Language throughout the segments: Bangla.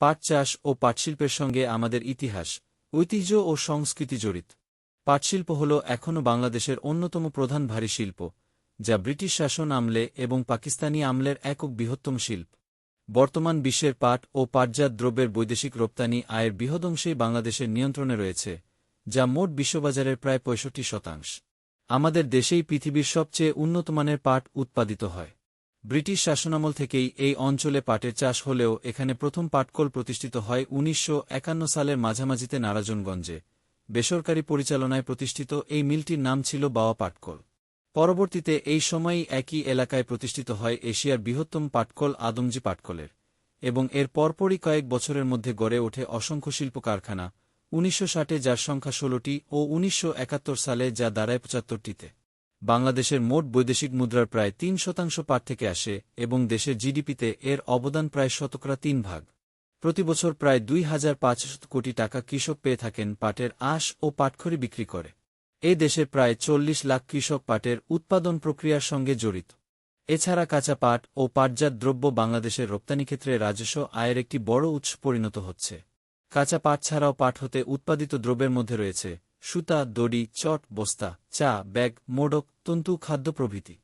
পাট চাষ ও পাটশিল্পের সঙ্গে আমাদের ইতিহাস, ঐতিহ্য ও সংস্কৃতি জড়িত। পাটশিল্প হল এখনও বাংলাদেশের অন্যতম প্রধান ভারী শিল্প, যা ব্রিটিশ শাসন আমলে এবং পাকিস্তানি আমলের একক বৃহত্তম শিল্প। বর্তমান বিশ্বের পাট ও পাটজাত দ্রব্যের বৈদেশিক রপ্তানি আয়ের বৃহদংশেই বাংলাদেশের নিয়ন্ত্রণে রয়েছে, যা মোট বিশ্ববাজারের প্রায় পঁয়ষট্টি শতাংশ। আমাদের দেশেই পৃথিবীর সবচেয়ে উন্নতমানের পাট উৎপাদিত হয়। ব্রিটিশ শাসনামল থেকেই এই অঞ্চলে পাটের চাষ হলেও এখানে প্রথম পাটকল প্রতিষ্ঠিত হয় উনিশশো সালের মাঝামাঝিতে নারাজনগঞ্জে। বেসরকারি পরিচালনায় প্রতিষ্ঠিত এই মিলটির নাম ছিল বাওয়া পাটকল। পরবর্তীতে এই সময়েই একই এলাকায় প্রতিষ্ঠিত হয় এশিয়ার বৃহত্তম পাটকল আদমজি পাটকলের এবং এর পরপরই কয়েক বছরের মধ্যে গড়ে ওঠে অসংখ্য শিল্প কারখানা উনিশশো ষাটে যার সংখ্যা ষোলোটি ও উনিশশো একাত্তর সালে যা দাঁড়ায় পঁচাত্তরটিতে। বাংলাদেশের মোট বৈদেশিক মুদ্রার প্রায় তিন শতাংশ পাট থেকে আসে এবং দেশের জিডিপিতে এর অবদান প্রায় শতকরা তিন ভাগ। প্রতিবছর প্রায় দুই হাজার পাঁচশত কোটি টাকা কৃষক পেয়ে থাকেন পাটের আঁশ ও পাটখড়ি বিক্রি করে। এ দেশের প্রায় চল্লিশ লাখ কৃষক পাটের উৎপাদন প্রক্রিয়ার সঙ্গে জড়িত। এছাড়া কাঁচা পাট ও পাটজাত দ্রব্য বাংলাদেশের রপ্তানি ক্ষেত্রে রাজস্ব আয়ের একটি বড় উৎস পরিণত হচ্ছে। কাঁচা পাট ছাড়াও পাট হতে উৎপাদিত দ্রব্যের মধ্যে রয়েছে সুতা, দড়ি, চট, বস্তা, চা, ব্যাগ, মোডক, তন্তু, খাদ্য প্রভৃতি।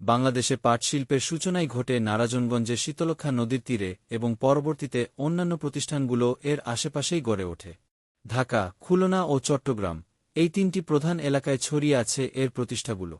বাংলাদেশে পাট শিল্পের সূচনাই ঘটে নারাজনগঞ্জের শীতলক্ষা নদীর তীরে এবং পরবর্তীতে অন্যান্য প্রতিষ্ঠানগুলো এর আশেপাশেই গড়ে ওঠে। ঢাকা, খুলনা ও চট্টগ্রাম, এই তিনটি প্রধান এলাকায় ছড়িয়ে আছে এর প্রতিষ্ঠাগুলো।